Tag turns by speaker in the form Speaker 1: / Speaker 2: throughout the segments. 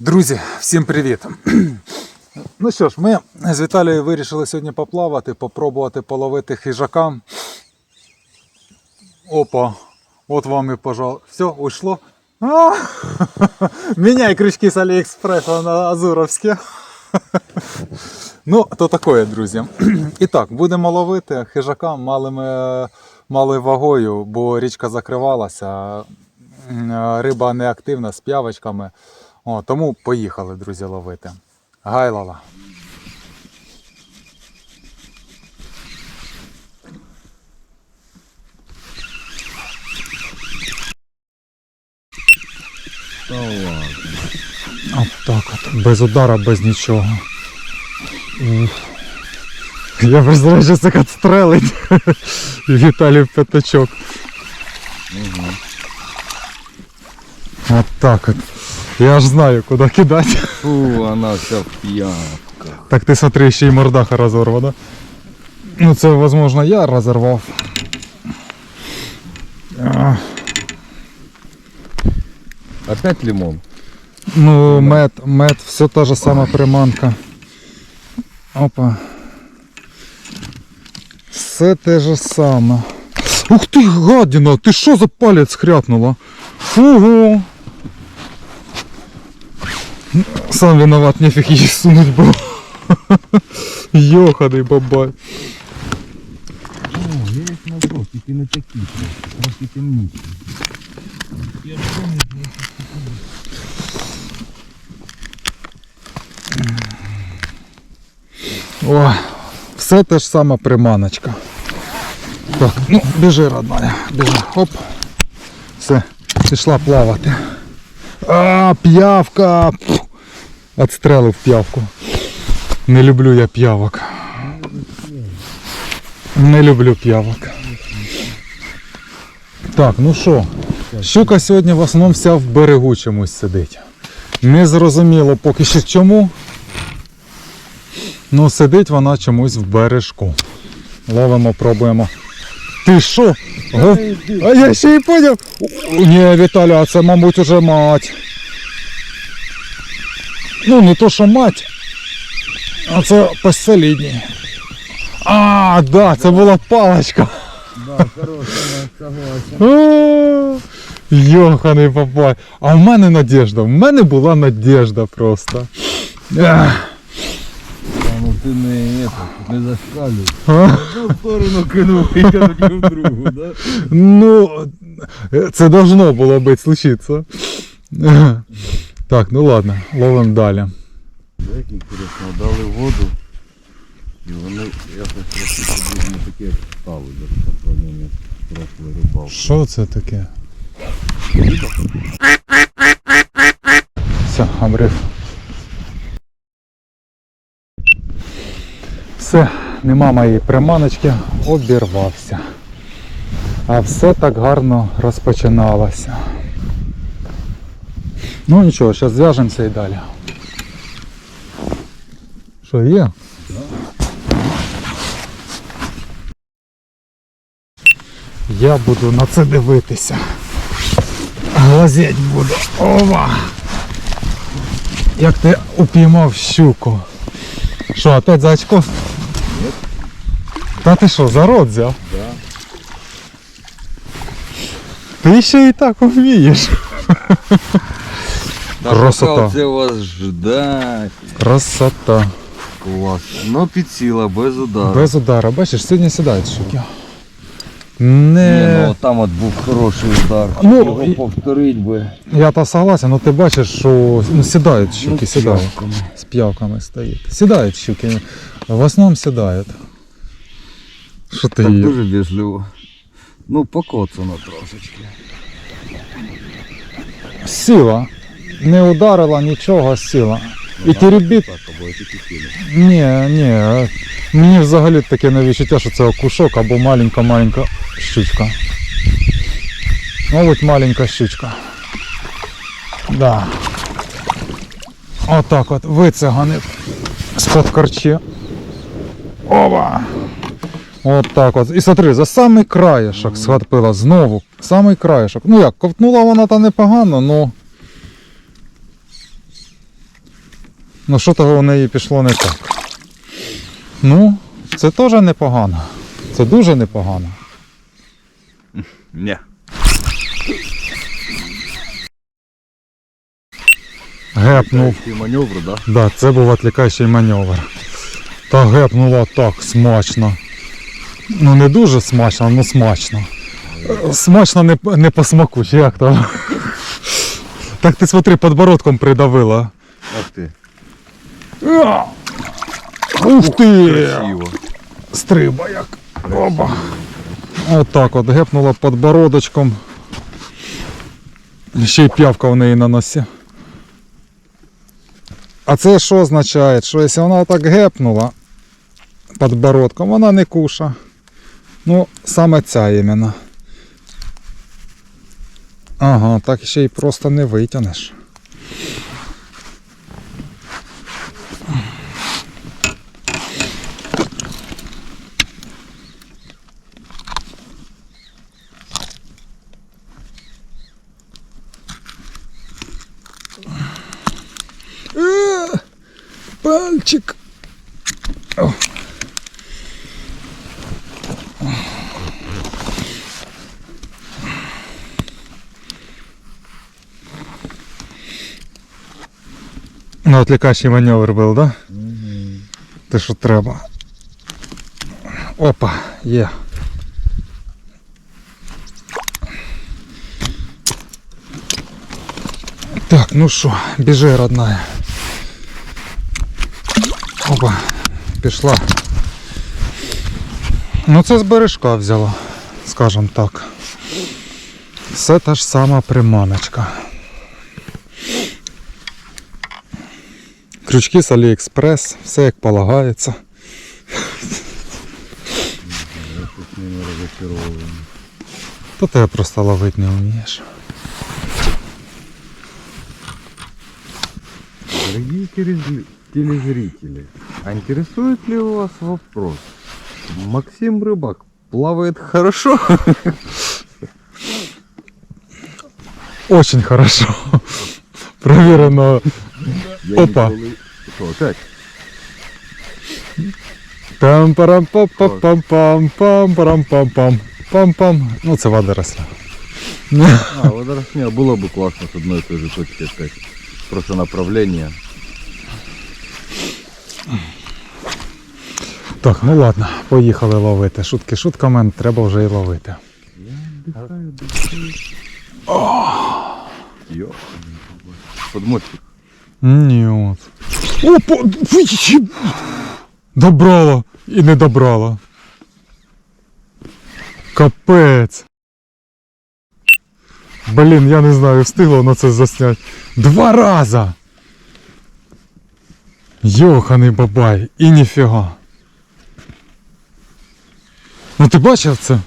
Speaker 1: Друзі, всім привіт! Ну що ж, ми з Віталією вирішили сьогодні поплавати, попробувати половити хижака. Опа, от вам і пожалуйста. Все, ушло. А! Меняй крючки з Аліекспреса на Азуровські. Ну, то таке, друзі. І так, будемо ловити хижака малими, малою вагою, бо річка закривалася, риба неактивна з п'явочками. О, тому поїхали, друзі, ловити. Гайлала.
Speaker 2: Та ладно.
Speaker 1: От так от, без удара, без нічого. Я представляю, що це стрелить. Віталій п'ятачок.
Speaker 2: Угу.
Speaker 1: От так от. Я ж знаю, куди кидати.
Speaker 2: Фу, вона вся п'янка.
Speaker 1: Так ти смотри, ще й мордаха розорвана. Ну це, возможно, я розорвав. А,
Speaker 2: Опять лимон?
Speaker 1: Ну, мед, мед, все та же сама приманка. Опа. Все те же саме. Ух ти, гадіна, ти що за палець хряпнула? Фугу. Сам виноват, нефіг її сунуть було. Йоханий бабай.
Speaker 2: О, я їх набрав, тільки не такі просто, трошки темніші. Я помню,
Speaker 1: О, все те ж сама приманочка. Так, ну, біжи, родная, біжи. Оп. Все, пішла плавати. А, п'явка. Отстрелив п'явку. Не люблю я п'явок. Не люблю п'явок. Так, ну що, щука сьогодні в основному вся в берегу чомусь сидить. Не зрозуміло поки що чому. Ну, сидить вона чомусь в бережку. Ловимо, пробуємо. Ти що? А я ще й поняв. Ні, Віталя, це, мабуть, уже мать. Ну, не то, що мать. А це посолідні. А, да, це була паличка.
Speaker 2: Да, хороша,
Speaker 1: Йоханий папай. А в мене надежда. В мене була надежда просто.
Speaker 2: Ну ти не, это, не зашкалюй. Одну сторону кинув і тоді в другу, да?
Speaker 1: Ну, це должно було бути случиться. Так, ну ладно, ловимо далі.
Speaker 2: Як інтересно, дали воду. І вони якось трохи подібно таке стали до сохранення прошлої рибалки.
Speaker 1: Що це таке? Все, обрив. Все, нема моєї приманочки, обірвався. А все так гарно розпочиналося. Ну нічого, зараз зв'яжемося і далі. Що є? Я буду на це дивитися. Глазеть буду. Ова! Як ти упіймав щуку. Що, опять за очко? Та ти що, за рот взяв?
Speaker 2: Да.
Speaker 1: Ти ще і так вмієш. Красота.
Speaker 2: Це вас ждать.
Speaker 1: Красота.
Speaker 2: Клас. Ну підсіла, без удару.
Speaker 1: Без удара. Бачиш, сьогодні сідають щуки.
Speaker 2: Ні,
Speaker 1: Не...
Speaker 2: ну там от був хороший удар.
Speaker 1: Ну,
Speaker 2: Його
Speaker 1: і-
Speaker 2: повторить би.
Speaker 1: Я та согласен, але ти бачиш, що ну, сідають щуки,
Speaker 2: Ну,
Speaker 1: сідають.
Speaker 2: п'явками.
Speaker 1: З п'явками стоїть. Сідають щуки. В основному сідають. Що ти
Speaker 2: Так
Speaker 1: її?
Speaker 2: дуже вежливо. Ну, покоцано трошечки.
Speaker 1: Сіла. Не ударила нічого, сіла. І теребіт. Ні, ні. Мені взагалі таке не відчуття, що це окушок або маленька-маленька щучка. Мабуть, маленька щучка. Да. Отак от вициганив з-под корчі. Ова! От так от. І смотри, за самий краєшок схватила знову. Самий краєшок. Ну як, ковтнула вона та непогано, ну Ну що того у неї пішло не так. Ну, це теж непогано. Це дуже непогано.
Speaker 2: Ні.
Speaker 1: Гепнув.
Speaker 2: Маневр, да?
Speaker 1: Да, це був відлікаючий маневр. Та гепнуло так смачно. Ну не дуже смачно, але смачно. Е, Смачно не, не по смаку, чи як там. Так ти смотри, подбородком придавила.
Speaker 2: Ах ти.
Speaker 1: Ух ти! Стриба як. Оба. Отак от гепнула подбородочком. Ще й п'явка в неї на носі. А це що означає? Що якщо вона так гепнула подбородком, вона не куша. Ну, саме ця іменно. Ага, так ще й просто не витягнеш. Пальчик. О. Ну, отвлекающий маневр был, да? Те, що треба. Опа, є. Так, ну що, біжи, родная. Опа, пішла. Ну це з бережка взяла, скажем так. Все та ж сама приманочка. Крючки з Аліекспрес, все як полагається. То ти просто ловити не вмієш.
Speaker 2: Телез- телезрители, а интересует ли вас вопрос? Максим Рыбак плавает хорошо?
Speaker 1: Очень хорошо. Провірено.
Speaker 2: Я
Speaker 1: Опа.
Speaker 2: Що, опять?
Speaker 1: там парам пам пам пам пам пам парам пам пам пам пам Ну це водоросля.
Speaker 2: А, водоросня было бы классно с одной и той же точки опять. Просто направление.
Speaker 1: Так, ну ладно, поїхали ловити. Шутки шутками, треба вже і ловити.
Speaker 2: Я отдыхаю, отдыхаю. Ё. Подмостик.
Speaker 1: Ні, от. Опа! ви- Добрала і не добрала. Капець. Блін, я не знаю, встигла на це засняти. Два рази. Йоханий бабай, і ніфіга. Ну ти бачив це?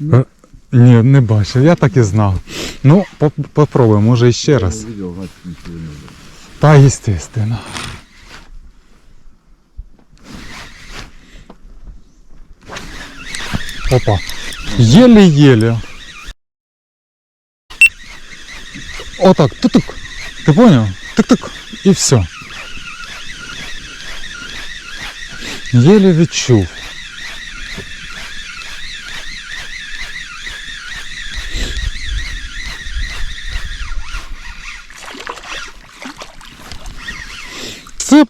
Speaker 1: Е, Ні, не бачив, я так і знав. Ну, поп- попробуй, може іще раз.
Speaker 2: Я не видел, значит ничего не было.
Speaker 1: Та, естественно. Опа. Еле-еле. Вот так, тук Ты понял? Тык-тык. И все. Еле відчув.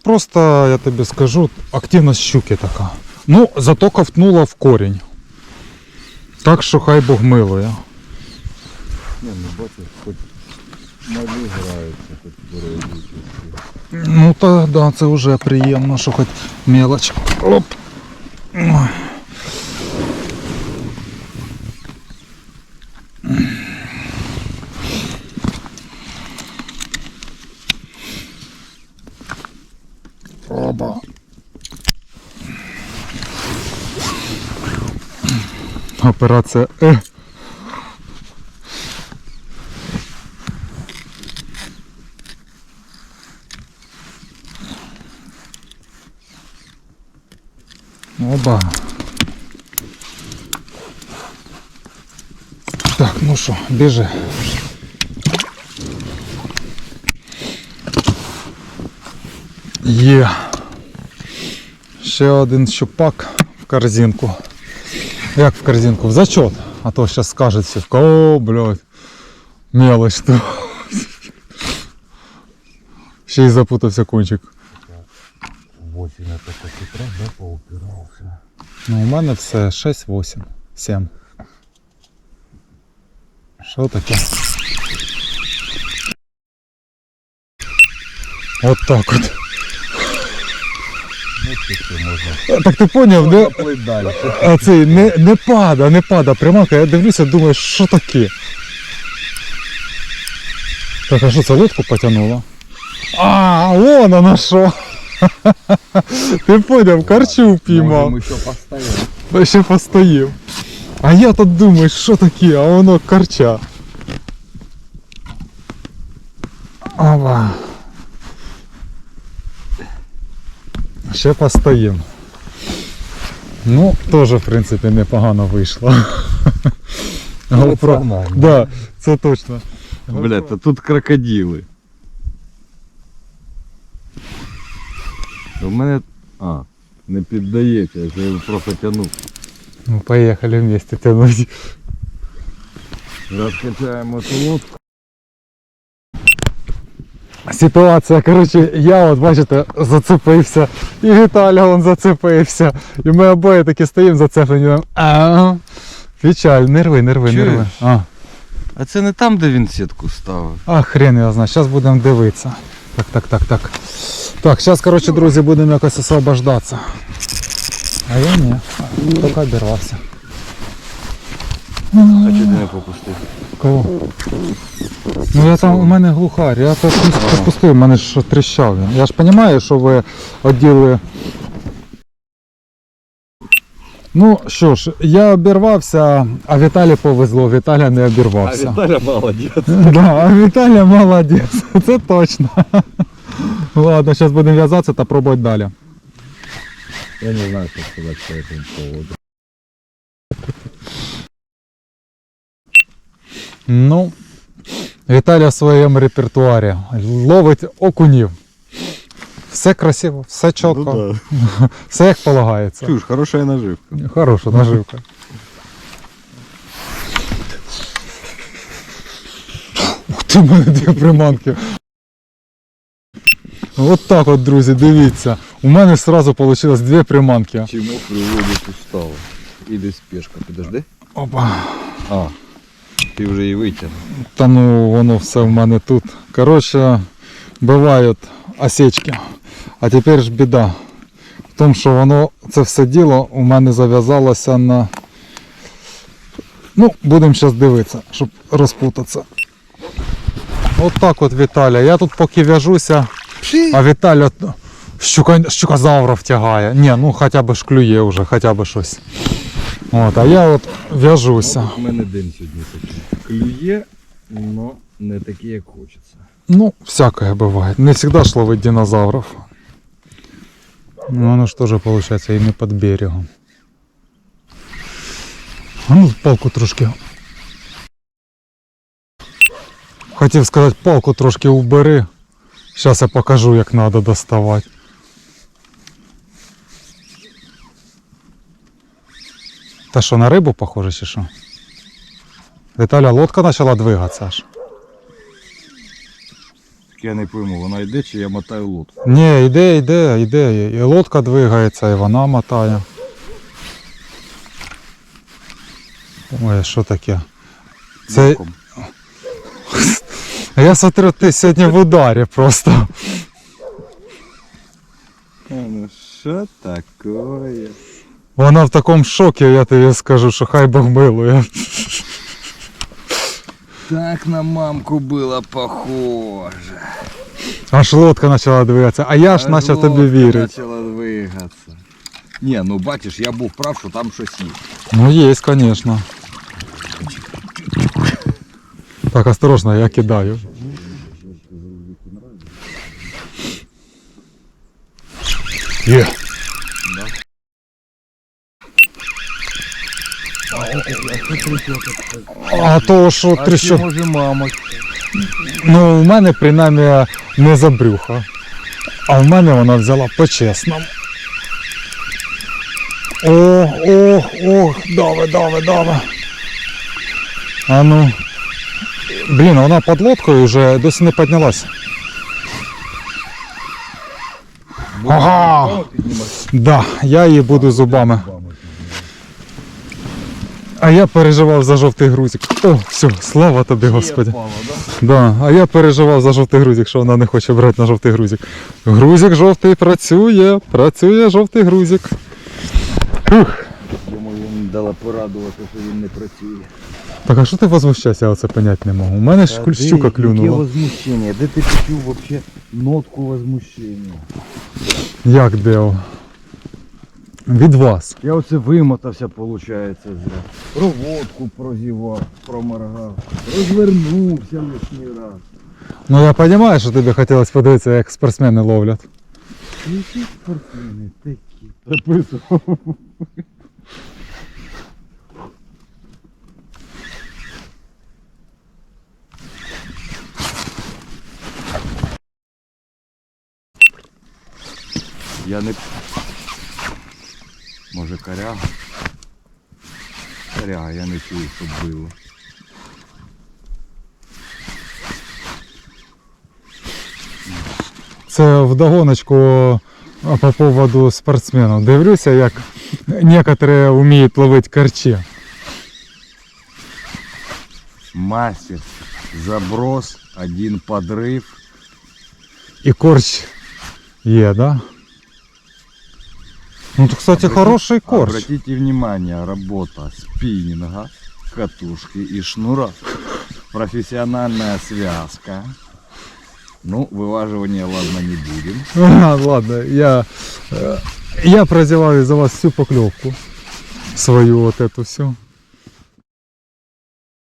Speaker 1: Просто, я тобі скажу, активність щуки така. Ну, зато ковтнула в корінь. Так що хай Бог милує.
Speaker 2: Не, ну бачиш, хоч малі граються, хоч беруть.
Speaker 1: Ну та да, це вже приємно, що хоч мелоч. Оп. Ой. Оба. Операція Е. Оба. Так, ну що, біжи. Є. Ще один щупак в корзинку. Як в корзинку? В зачет. А то зараз скажуть всі, о, блядь, мелочь то. Ще й запутався кончик.
Speaker 2: 8 это так утра, да, поупирался.
Speaker 1: Ну, у мене все 6-8, 7. Що таке? От так от.
Speaker 2: Что можно.
Speaker 1: Так ти поняв, не, а цей, не, не пада, не пада. Приманка, я дивлюся, думаю, що таке? Так, а що це лодку потягнуло? А, вон оно що. Ти поняв, карчу піймав.
Speaker 2: Еще постоять.
Speaker 1: Та ще постоїв. А я тут думаю, що таке, а воно карча. Ова. Ще постоїм. Ну, теж, в принципі, непогано вийшло. GoPro.
Speaker 2: нормально.
Speaker 1: Да, це точно.
Speaker 2: Блядь, а тут крокодили. У мене. А, не піддається, я його просто тянув.
Speaker 1: Ну, поїхали вместе тянуть.
Speaker 2: Розкачаємо ту лодку.
Speaker 1: Ситуація, коротше, я от бачите, зацепився, і Віталя он зацепився. І ми обоє такі стоїмо зацеплені. Печаль, нерви, нерви,
Speaker 2: Чуєш?
Speaker 1: нерви. А,
Speaker 2: А це не там, де він сітку ставив.
Speaker 1: а хрен його знає, зараз будемо дивитися. Так, так, так, так. Так, зараз, коротше, друзі, будемо якось освобождатися. А я ні, тільки обірвався.
Speaker 2: А чого ти не попустив?
Speaker 1: Кого? Ну я там, у мене глухарь, я так не пропустив, у мене ж тріщав він. Я ж розумію, що ви оділи. Ну що ж, я обірвався, а Віталі повезло, Віталя не обірвався.
Speaker 2: Віталя молодець.
Speaker 1: Да, а Віталя молодець, це точно. Ладно, зараз будемо в'язатися та пробувати далі.
Speaker 2: Я не знаю, що сказати по этому поводу.
Speaker 1: Ну, Віталя в своєму репертуарі ловить окунів. Все красиво, все чітко, все як полагається.
Speaker 2: Чуж, хороша наживка.
Speaker 1: Хороша наживка. Ух ти, в мене дві приманки. От так от, друзі, дивіться. У мене одразу вийшло дві приманки.
Speaker 2: Чому приводить устава? Іде спешка, підожди.
Speaker 1: Опа.
Speaker 2: А, ти вже її витягнув.
Speaker 1: Та ну воно все в мене тут. Коротше, бувають осечки. А тепер ж біда. В тому, що воно це все діло у мене зав'язалося на. Ну, будемо зараз дивитися, щоб розпутатися. От так от Віталя. Я тут поки в'яжуся, а Віталя щука, щукозавра втягає. Ні, ну хоча б ж клює вже, хоча б щось. От, а я от в'яжуся.
Speaker 2: У мене день сьогодні такий. Клює, але не такий, як хочеться.
Speaker 1: Ну, всякое бывает. Не всегда ж ловить динозавров. Ну, оно ж тоже получается и не под берегом. А ну, палку трошки. Хотів сказати, палку трошки убери. Зараз я покажу, як треба доставати. Та що, на рибу похоже чи що? Віталя, лодка почала двигатися аж.
Speaker 2: Я не пойму, вона йде чи я мотаю лодку.
Speaker 1: Ні, йде, йде, йде. І лодка двигається, і вона мотає. Ой, що таке? Це.
Speaker 2: Боком.
Speaker 1: Я смотрю, ти сьогодні в ударі просто.
Speaker 2: А, Ну що такое?
Speaker 1: Вона в такому шокі, я тобі скажу, що хай Бог милує.
Speaker 2: Так на мамку было похоже.
Speaker 1: Аж лодка почала двигатися, а я ж почав тобі вірити.
Speaker 2: Почала двигатися. Ні, ну бачиш, я був прав, що там щось є.
Speaker 1: Ну є, звісно. Так, осторожно, я кидаю. Є. А то що
Speaker 2: А може.
Speaker 1: Ну, у мене принаймні не за брюха. А в мене вона взяла по-чесному. О, о, о, дави, дави, дави. А ну. Блін, вона під лодкою вже досі не піднялася. Ага. Да, я її буду зубами. А я переживав за жовтий грузик. О, все, слава тобі, Господи. Да, а я переживав за жовтий грузик, що вона не хоче брати на жовтий грузик. Грузик жовтий працює, працює жовтий грузик. Ух.
Speaker 2: Йому він дала порадувати, що він не працює.
Speaker 1: Так а що ти возмущаєшся, я оце понять не можу. У мене ж
Speaker 2: Та
Speaker 1: щука
Speaker 2: Яке
Speaker 1: клюнула.
Speaker 2: возмущення? Де ти почув вообще нотку возмущення?
Speaker 1: Як де? Від вас.
Speaker 2: Я оце вимотався, виходить, зря. Проводку прозівав, проморгав, розвернувся лишній раз.
Speaker 1: Ну я розумію, що тобі хотілося подивитися, як спортсмени ловлять.
Speaker 2: Які спортсмени такі. Записував. Я не... Може коряга? Коряга, я не чую, щоб було.
Speaker 1: Це вдогоночку по поводу спортсменів. Дивлюся, як некоторые вміють ловити карчі.
Speaker 2: Мастер, заброс, один подрыв.
Speaker 1: І корч є, да? Ну, это, кстати,
Speaker 2: обратите,
Speaker 1: хороший корч.
Speaker 2: Обратите внимание, работа спиннинга, катушки и шнура. Профессиональная связка. Ну, вываживание, ладно, не будем.
Speaker 1: А, ладно, я, е, я прозіваю за вас всю поклевку. Свою вот эту всю.